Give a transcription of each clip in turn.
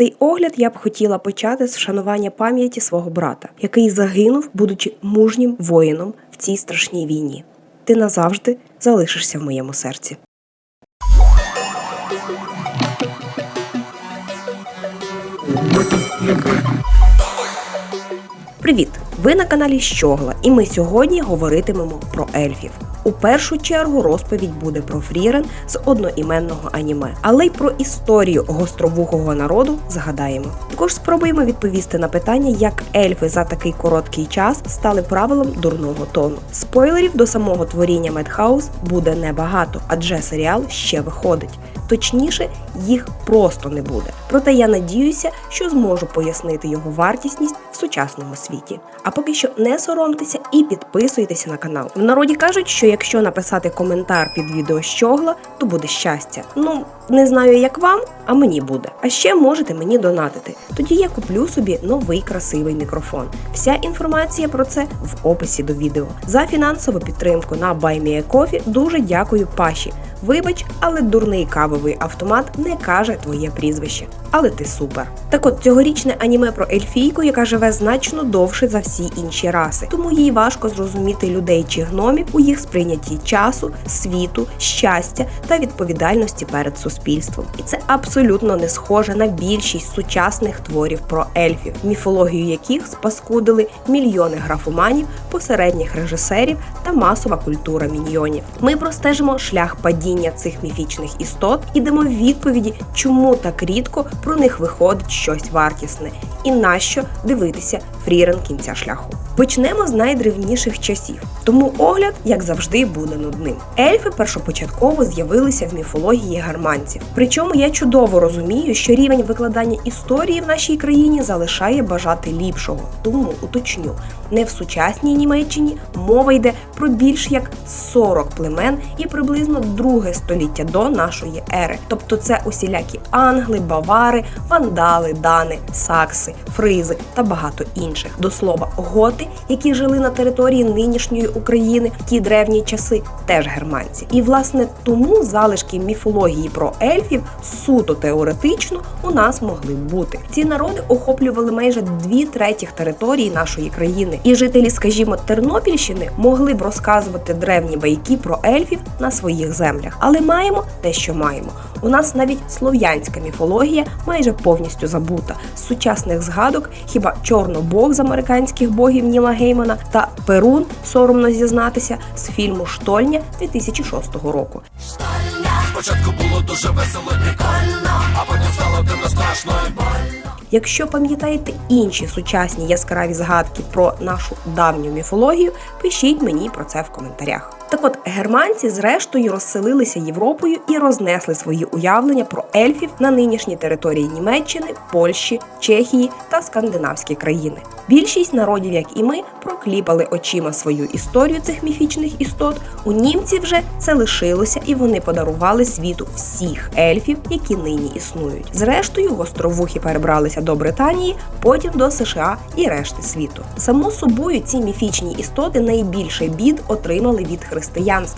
Цей огляд я б хотіла почати з вшанування пам'яті свого брата, який загинув, будучи мужнім воїном в цій страшній війні. Ти назавжди залишишся в моєму серці. Привіт! Ви на каналі Щогла, і ми сьогодні говоритимемо про ельфів. У першу чергу розповідь буде про Фрірен з одноіменного аніме, але й про історію гостровухого народу згадаємо. Також спробуємо відповісти на питання, як ельфи за такий короткий час стали правилом дурного тону. Спойлерів до самого творіння Медхаус буде небагато, адже серіал ще виходить. Точніше, їх просто не буде. Проте я надіюся, що зможу пояснити його вартісність сучасному світі. А поки що не соромтеся і підписуйтеся на канал. В народі кажуть, що якщо написати коментар під відео щогла, то буде щастя. Ну не знаю, як вам, а мені буде. А ще можете мені донатити. Тоді я куплю собі новий красивий мікрофон. Вся інформація про це в описі до відео. За фінансову підтримку на BuyMeACoffee дуже дякую Паші. Вибач, але дурний кавовий автомат не каже твоє прізвище. Але ти супер. Так от цьогорічне аніме про ельфійку, яка живе значно довше за всі інші раси, тому їй важко зрозуміти людей чи гномів у їх сприйнятті часу, світу, щастя та відповідальності перед суспільством. І це абсолютно не схоже на більшість сучасних творів про ельфів, міфологію яких спаскудили мільйони графоманів, посередніх режисерів та масова культура міньйонів. Ми простежимо шлях падіння цих міфічних істот і дамо відповіді, чому так рідко про них виходить щось вартісне, і нащо дивитися фрірен кінця шляху. Почнемо з найдревніших часів, тому огляд, як завжди, буде нудним. Ельфи першопочатково з'явилися в міфології германців. Причому я чудово розумію, що рівень викладання історії в нашій країні залишає бажати ліпшого. Тому уточню, не в сучасній Німеччині мова йде про більш як 40 племен і приблизно друге століття до нашої ери. Тобто це усілякі англи, бавари, вандали, дани, сакси, фризи та багато інших. До слова, готи, які жили на території нинішньої України в ті древні часи, теж германці. І власне тому залишки міфології про ельфів суто теоретично у нас могли бути. Ці народи охоплювали майже дві третіх території нашої країни, і жителі, скажімо, Тернопільщини могли б розказувати древні байки про ельфів на своїх землях. Але маємо те, що маємо. У нас навіть слов'янська міфологія майже повністю забута. З сучасних згадок хіба Чорнобог з американських богів Ніла Геймана та Перун, соромно зізнатися, з фільму Штольня 2006 року. Спочатку було дуже весело прикольно, а потім стало дивно страшно і больно. Якщо пам'ятаєте інші сучасні яскраві згадки про нашу давню міфологію, пишіть мені про це в коментарях. Так от германці зрештою розселилися Європою і рознесли свої уявлення про ельфів на нинішній території Німеччини, Польщі, Чехії та скандинавські країни. Більшість народів, як і ми, прокліпали очима свою історію цих міфічних істот. У німців вже це лишилося, і вони подарували світу всіх ельфів, які нині існують. Зрештою, гостровухи перебралися до Британії, потім до США і решти світу. Само собою, ці міфічні істоти найбільше бід отримали від християнства,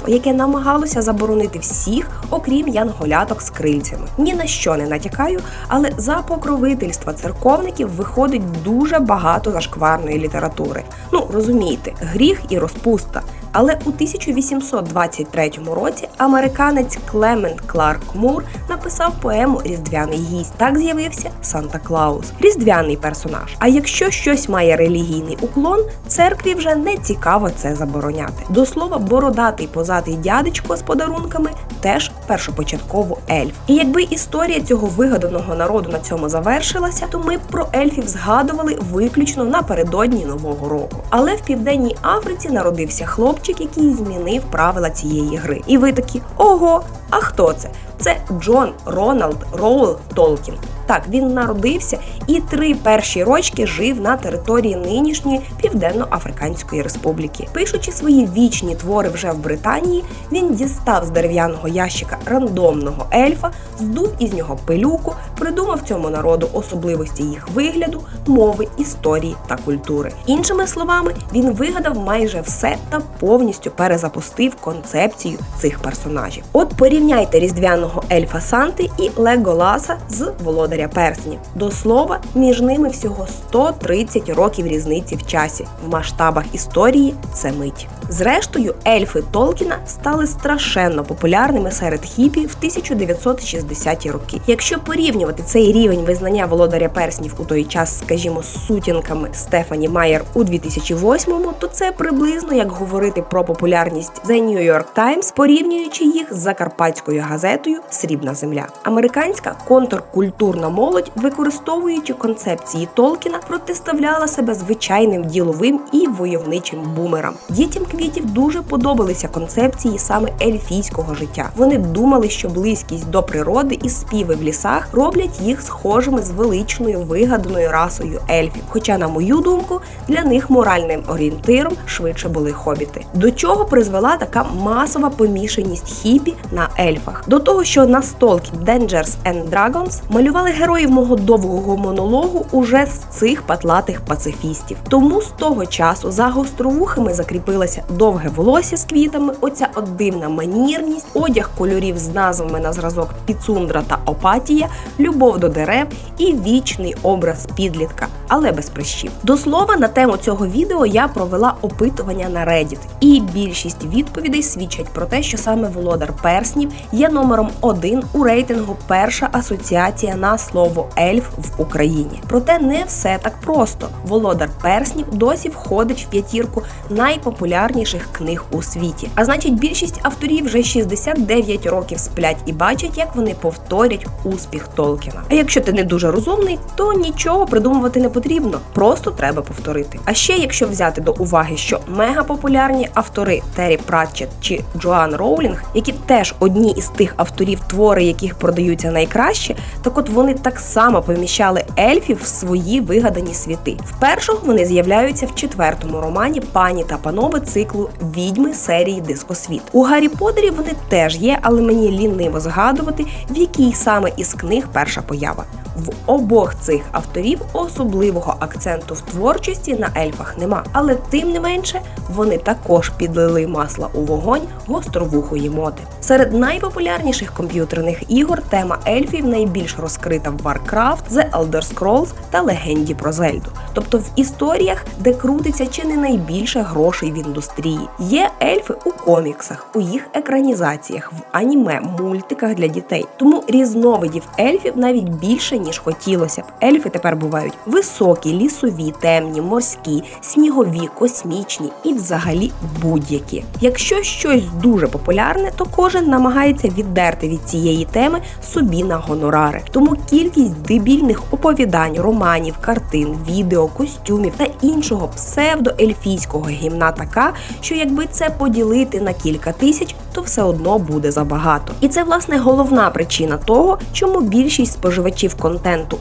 яке намагалося заборонити всіх, окрім янголяток з крильцями. Ні на що не натякаю, але за покровительства церковників виходить дуже багато зашкварної літератури. Ну розумієте, гріх і розпуста. Але у 1823 році американець Клемент Кларк Мур написав поему Різдвяний гість. Так з'явився Санта Клаус, різдвяний персонаж. А якщо щось має релігійний уклон, церкві вже не цікаво це забороняти. До слова, бородатий позатий дядечко з подарунками теж першопочатково ельф. І якби історія цього вигаданого народу на цьому завершилася, то ми б про ельфів згадували виключно напередодні нового року. Але в південній Африці народився хлопчик, який змінив правила цієї гри. І ви такі ого, а хто це? Це Джон Роналд Роуел Толкін. Так, він народився і три перші рочки жив на території нинішньої Південно-Африканської Республіки. Пишучи свої вічні твори вже в Британії, він дістав з дерев'яного ящика рандомного ельфа, здув із нього пилюку, придумав цьому народу особливості їх вигляду, мови, історії та культури. Іншими словами, він вигадав майже все та повністю перезапустив концепцію цих персонажів. От порівняйте різдвяного чарівного ельфа Санти і Леголаса з Володаря Перснів. До слова, між ними всього 130 років різниці в часі. В масштабах історії це мить. Зрештою, ельфи Толкіна стали страшенно популярними серед хіпі в 1960-ті роки. Якщо порівнювати цей рівень визнання володаря перснів у той час, скажімо, з сутінками Стефані Майер у 2008-му, то це приблизно як говорити про популярність The New York Times, порівнюючи їх з закарпатською газетою Срібна земля. Американська контркультурна молодь, використовуючи концепції Толкіна, протиставляла себе звичайним діловим і войовничим бумерам. Дітям квітів дуже подобалися концепції саме ельфійського життя. Вони думали, що близькість до природи і співи в лісах роблять їх схожими з величною вигаданою расою ельфів. Хоча, на мою думку, для них моральним орієнтиром швидше були хобіти. До чого призвела така масова помішаність хіпі на ельфах? До того, що на столкі Dangers and Dragons малювали героїв мого довгого монологу уже з цих патлатих пацифістів. Тому з того часу за гостровухами закріпилося довге волосся з квітами, оця дивна манірність, одяг кольорів з назвами на зразок Піцундра та Опатія, любов до дерев і вічний образ підлітка, але без прищів. До слова, на тему цього відео я провела опитування на Reddit, і більшість відповідей свідчать про те, що саме володар перснів є номером один у рейтингу перша асоціація на слово ельф в Україні. Проте не все так просто. Володар перснів досі входить в п'ятірку найпопулярніших книг у світі. А значить, більшість авторів вже 69 років сплять і бачать, як вони повторять успіх Толкіна. А якщо ти не дуже розумний, то нічого придумувати не потрібно, просто треба повторити. А ще якщо взяти до уваги, що мегапопулярні автори Террі Пратчет чи Джоан Роулінг, які теж одні із тих авторів, твори яких продаються найкраще, так от вони так само поміщали ельфів в свої вигадані світи. Вперше вони з'являються в четвертому романі Пані та панове циклу Відьми серії Дискосвіт. У Гаррі Поттері вони теж є, але мені ліниво згадувати, в якій саме із книг перша поява. В обох цих авторів особливого акценту в творчості на ельфах нема, але тим не менше вони також підлили масла у вогонь гостровухої моди. Серед найпопулярніших комп'ютерних ігор тема ельфів найбільш розкрита в Warcraft, The Elder Scrolls та Легенді про Зельду. Тобто в історіях, де крутиться чи не найбільше грошей в індустрії. Є ельфи у коміксах, у їх екранізаціях, в аніме, мультиках для дітей. Тому різновидів ельфів навіть більше ніж хотілося б. Ельфи тепер бувають високі, лісові, темні, морські, снігові, космічні і взагалі будь-які. Якщо щось дуже популярне, то кожен намагається віддерти від цієї теми собі на гонорари. Тому кількість дебільних оповідань, романів, картин, відео, костюмів та іншого псевдоельфійського гімна така, що якби це поділити на кілька тисяч, то все одно буде забагато. І це власне головна причина того, чому більшість споживачів контенту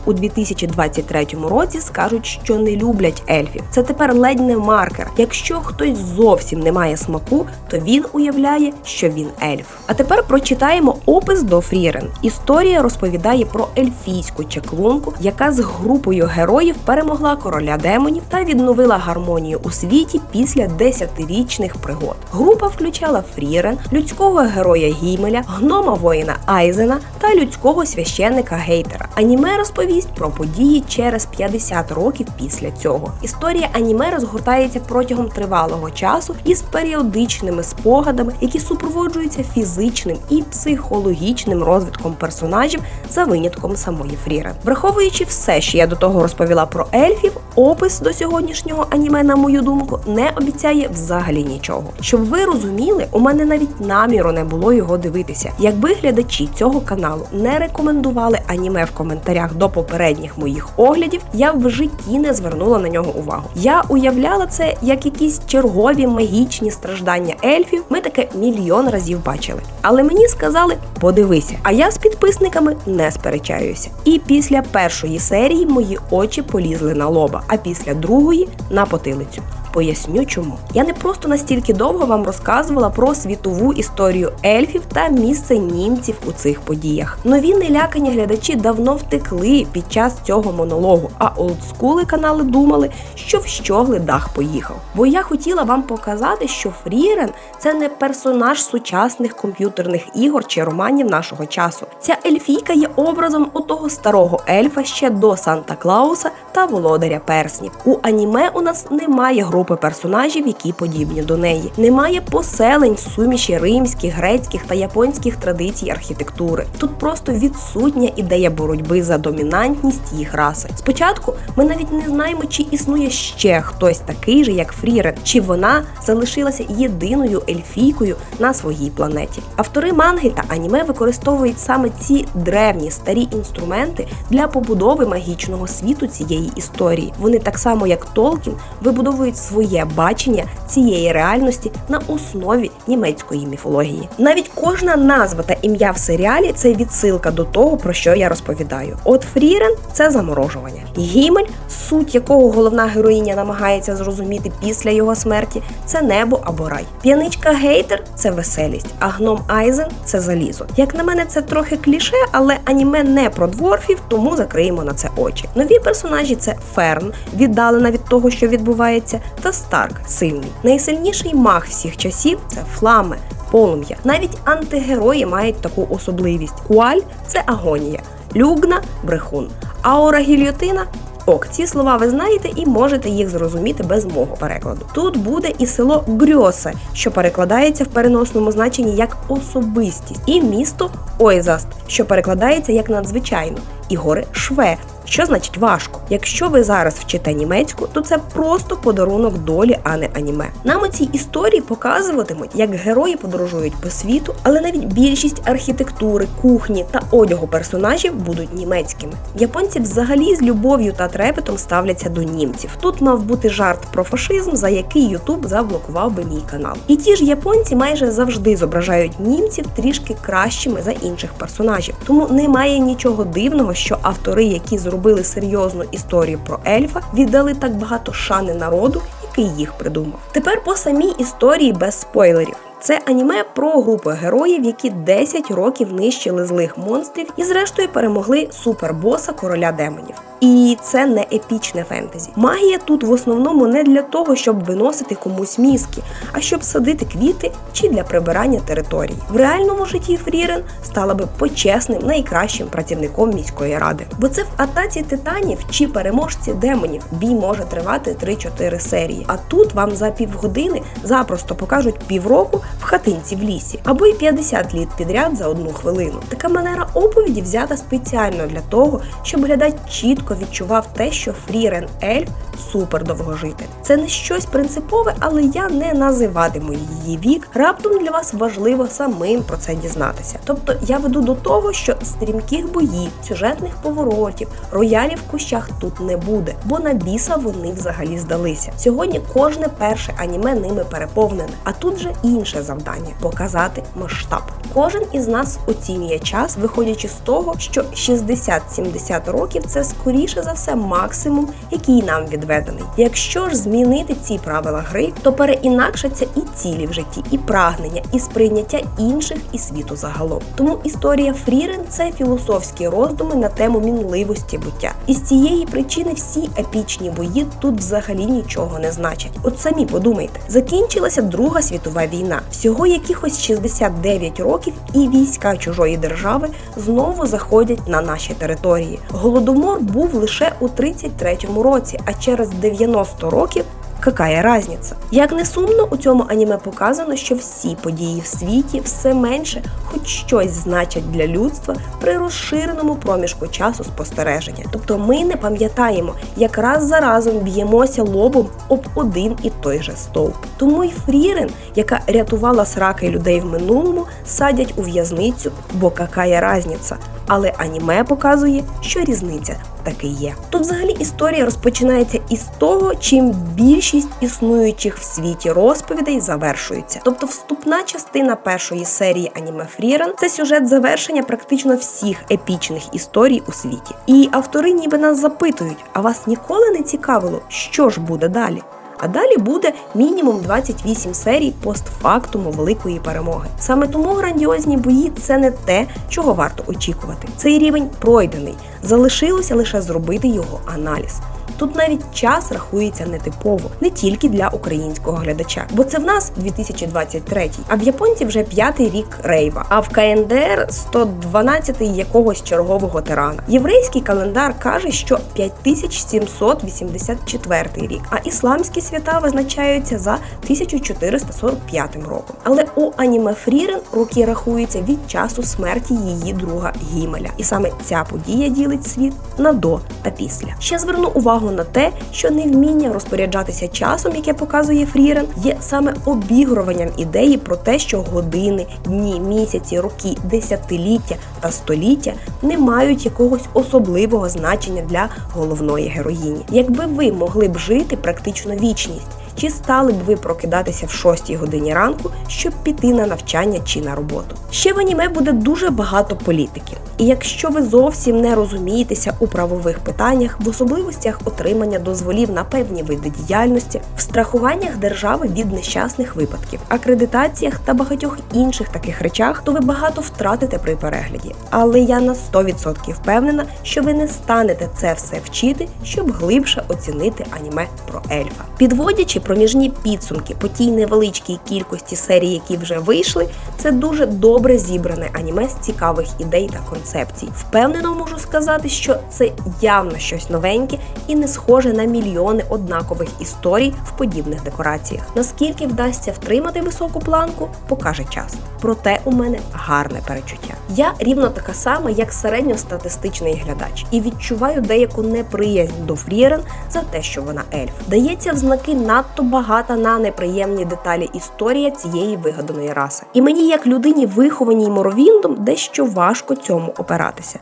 у 2023 році скажуть, що не люблять ельфів. Це тепер ледь не маркер. Якщо хтось зовсім не має смаку, то він уявляє, що він ельф. А тепер прочитаємо опис до Фрірен. Історія розповідає про ельфійську чаклунку, яка з групою героїв перемогла короля демонів та відновила гармонію у світі після десятирічних пригод. Група включала Фрірен, людського героя Гімеля, гнома воїна Айзена та людського священника Гейтера. Аніме розповість про події через 50 років після цього. Історія аніме розгортається протягом тривалого часу із періодичними спогадами, які супроводжуються фізичним і психологічним розвитком персонажів за винятком самої Фрірен. Враховуючи все, що я до того розповіла про ельфів, опис до сьогоднішнього аніме, на мою думку, не обіцяє взагалі нічого. Щоб ви розуміли, у мене навіть наміру не було його дивитися. Якби глядачі цього каналу не рекомендували аніме в коментарях до попередніх моїх оглядів, я в житті не звернула на нього увагу. Я уявляла це як якісь чергові магічні страждання ельфів. Ми таке мільйон разів бачили. Але мені сказали, подивися. А я з підписниками не сперечаюся. І після першої серії мої очі полізли на лоба, а після другої на потилицю. Поясню чому. Я не просто настільки довго вам розказувала про світову історію ельфів та місце німців у цих подіях. Нові нелякані глядачі давно втекли під час цього монологу, а олдскули канали думали, що в щогли дах поїхав. Бо я хотіла вам показати, що Фрірен це не персонаж сучасних комп'ютерних ігор чи романів нашого часу. Ця ельфійка є образом отого старого ельфа ще до Санта Клауса та Володаря Перснів. У аніме у нас немає групи персонажів, які подібні до неї. Немає поселень, суміші римських, грецьких та японських традицій архітектури. Тут просто відсутня ідея боротьби за домінантність їх раси. Спочатку ми навіть не знаємо, чи існує ще хтось такий же, як Фрірен, чи вона залишилася єдиною ельфійкою на своїй планеті. Автори манги та аніме використовують саме ці древні старі інструменти для побудови магічного світу цієї історії. Вони так само, як Толкін, вибудовують своє бачення цієї реальності на основі німецької міфології. Навіть кожна назва та ім'я в серіалі це відсилка до того, про що я розповідаю. От Фрірен це заморожування. Гімель, суть якого головна героїня намагається зрозуміти після його смерті, це небо або рай. П'яничка гейтер це веселість, а гном Айзен це залізо. Як на мене, це трохи кліше, але аніме не про дворфів, тому закриємо на це очі. Нові персонажі це Ферн, віддалена від того, що відбувається, та Старк сильний. Найсильніший маг всіх часів це Фламе. Полум'я. Навіть антигерої мають таку особливість. Куаль це агонія, люгна брехун, аура гільйотина. Ок, ці слова ви знаєте і можете їх зрозуміти без мого перекладу. Тут буде і село Грьосе, що перекладається в переносному значенні як особистість, і місто Ойзаст, що перекладається як надзвичайно, і гори Шве, що значить важко. Якщо ви зараз вчите німецьку, то це просто подарунок долі, а не аніме. Нам у цій історії показуватимуть, як герої подорожують по світу, але навіть більшість архітектури, кухні та одягу персонажів будуть німецькими. Японці взагалі з любов'ю та трепетом ставляться до німців. Тут мав бути жарт про фашизм, за який Ютуб заблокував би мій канал. І ті ж японці майже завжди зображають німців трішки кращими за інших персонажів. Тому немає нічого дивного, що автори, які зробили серйозну історію про ельфа, віддали так багато шани народу, який їх придумав. Тепер по самій історії без спойлерів. Це аніме про групу героїв, які 10 років нищили злих монстрів і, зрештою, перемогли супербоса короля демонів. І це не епічне фентезі. Магія тут в основному не для того, щоб виносити комусь мізки, а щоб садити квіти чи для прибирання території. В реальному житті Фрірен стала би почесним найкращим працівником міської ради. Бо це в атаці титанів чи переможці демонів бій може тривати 3-4 серії. А тут вам за півгодини запросто покажуть півроку в хатинці в лісі, або й 50 літ підряд за одну хвилину. Така манера оповіді взята спеціально для того, щоб глядач чітко відчував те, що Фрірен Ельф супер довгожитель. Це не щось принципове, але я не називатиму її вік. Раптом для вас важливо самим про це дізнатися. Тобто я веду до того, що стрімких боїв, сюжетних поворотів, роялів в кущах тут не буде, бо на біса вони взагалі здалися. Сьогодні кожне перше аніме ними переповнене, а тут же інше завдання показати масштаб. Кожен із нас оцінює час, виходячи з того, що 60-70 років це скоріше за все максимум, який нам відведений. Якщо ж змінити ці правила гри, то переінакшаться і цілі в житті, і прагнення, і сприйняття інших і світу загалом. Тому історія Фрірен це філософські роздуми на тему мінливості буття. І з цієї причини всі епічні бої тут взагалі нічого не значать. От самі подумайте, закінчилася Друга світова війна. Всього якихось 69 років, і війська чужої держави знову заходять на наші території. Голодомор був лише у 33-му році, а через 90 років. Какая разниця? Як не сумно, у цьому аніме показано, що всі події в світі все менше хоч щось значать для людства при розширеному проміжку часу спостереження. Тобто ми не пам'ятаємо, як раз за разом б'ємося лобом об один і той же стовп. Тому й Фрірен, яка рятувала сраки людей в минулому, садять у в'язницю, бо какая разниця. Але аніме показує, що різниця таки є. Тут взагалі історія розпочинається із того, чим більшість існуючих в світі розповідей завершується. Тобто, вступна частина першої серії аніме Фрірен це сюжет завершення практично всіх епічних історій у світі. І автори ніби нас запитують: а вас ніколи не цікавило, що ж буде далі? А далі буде мінімум 28 серій постфактуму великої перемоги. Саме тому грандіозні бої це не те, чого варто очікувати. Цей рівень пройдений. Залишилося лише зробити його аналіз. Тут навіть час рахується нетипово, не тільки для українського глядача, бо це в нас 2023, а в японців вже п'ятий рік рейва, а в КНДР 112 якогось чергового тирана. Єврейський календар каже, що 5784 рік, а ісламські свята визначаються за 1445 роком. Але у аніме Фрірен роки рахуються від часу смерті її друга Гімеля, і саме ця подія ділить світ на до та після. Ще зверну увагу на те, що невміння розпоряджатися часом, яке показує Фрірен, є саме обігруванням ідеї про те, що години, дні, місяці, роки, десятиліття та століття не мають якогось особливого значення для головної героїні. Якби ви могли б жити практично вічність. Чи стали б ви прокидатися в 6 годині ранку, щоб піти на навчання чи на роботу? Ще в аніме буде дуже багато політики. І якщо ви зовсім не розумієтеся у правових питаннях, в особливостях отримання дозволів на певні види діяльності, в страхуваннях держави від нещасних випадків, акредитаціях та багатьох інших таких речах, то ви багато втратите при перегляді. Але я на 100% впевнена, що ви не станете це все вчити, щоб глибше оцінити аніме про ельфа. Підводячи проміжні підсумки по тій невеличкій кількості серій, які вже вийшли, це дуже добре зібране аніме з цікавих ідей та концепцій. Впевнено можу сказати, що це явно щось новеньке і не схоже на мільйони однакових історій в подібних декораціях. Наскільки вдасться втримати високу планку, покаже час. Проте у мене гарне перечуття. Я рівно така сама, як середньостатистичний глядач, і відчуваю деяку неприязнь до Фрірен за те, що вона ельф. Дається в знаки надто багата на неприємні деталі історія цієї вигаданої раси. І мені, як людині, вихованій моровіндом, дещо важко цьому опиратися.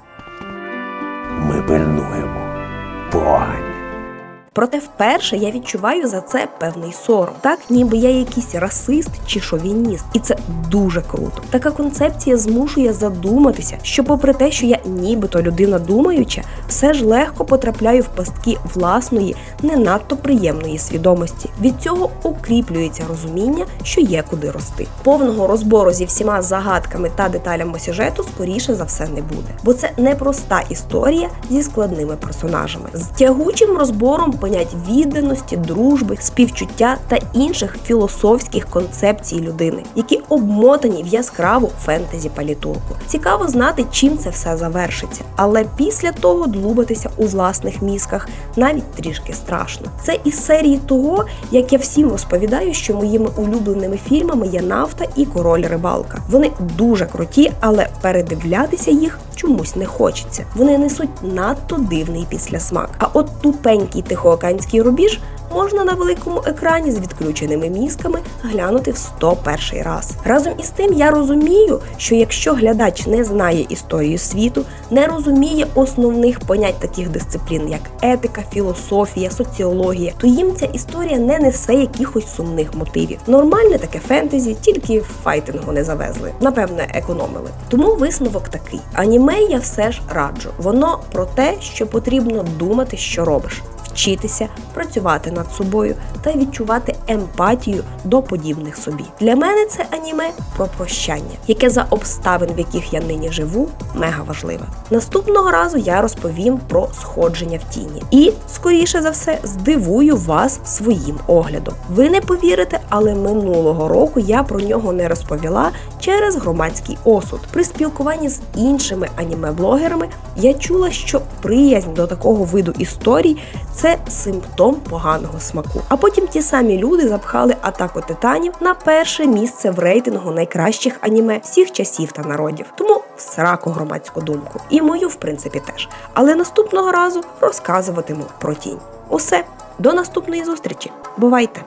Ми пильнуємо. Погані. Проте вперше я відчуваю за це певний сором, так ніби я якийсь расист чи шовініст, і це дуже круто. Така концепція змушує задуматися, що, попри те, що я нібито людина думаюча, все ж легко потрапляю в пастки власної, не надто приємної свідомості. Від цього укріплюється розуміння, що є куди рости. Повного розбору зі всіма загадками та деталями сюжету скоріше за все не буде, бо це непроста історія зі складними персонажами, з тягучим розбором понять відданості, дружби, співчуття та інших філософських концепцій людини, які обмотані в яскраву фентезі палітурку. Цікаво знати, чим це все завершиться, але після того длубатися у власних мізках навіть трішки страшно. Це із серії того, як я всім розповідаю, що моїми улюбленими фільмами є нафта і король рибалка. Вони дуже круті, але передивлятися їх чомусь не хочеться. Вони несуть надто дивний післясмак. А от тупенький тихоокеанський рубіж можна на великому екрані з відключеними мізками глянути в 101 раз. Разом із тим я розумію, що якщо глядач не знає історію світу, не розуміє основних понять таких дисциплін, як етика, філософія, соціологія, то їм ця історія не несе якихось сумних мотивів. Нормальне таке фентезі, тільки файтингу не завезли. Напевне, економили. Тому висновок такий: аніме я все ж раджу. Воно про те, що потрібно думати, що робиш вчитися, працювати над собою та відчувати емпатію до подібних собі. Для мене це аніме про прощання, яке за обставин, в яких я нині живу, мега важливе. Наступного разу я розповім про сходження в тіні і, скоріше за все, здивую вас своїм оглядом. Ви не повірите, але минулого року я про нього не розповіла через громадський осуд. При спілкуванні з іншими аніме-блогерами я чула, що приязнь до такого виду історій це симптом поганого смаку. А потім ті самі люди запхали атаку титанів на перше місце в рейтингу найкращих аніме всіх часів та народів. Тому сраку громадську думку. І мою, в принципі, теж. Але наступного разу розказуватиму про тінь. Усе, до наступної зустрічі. Бувайте!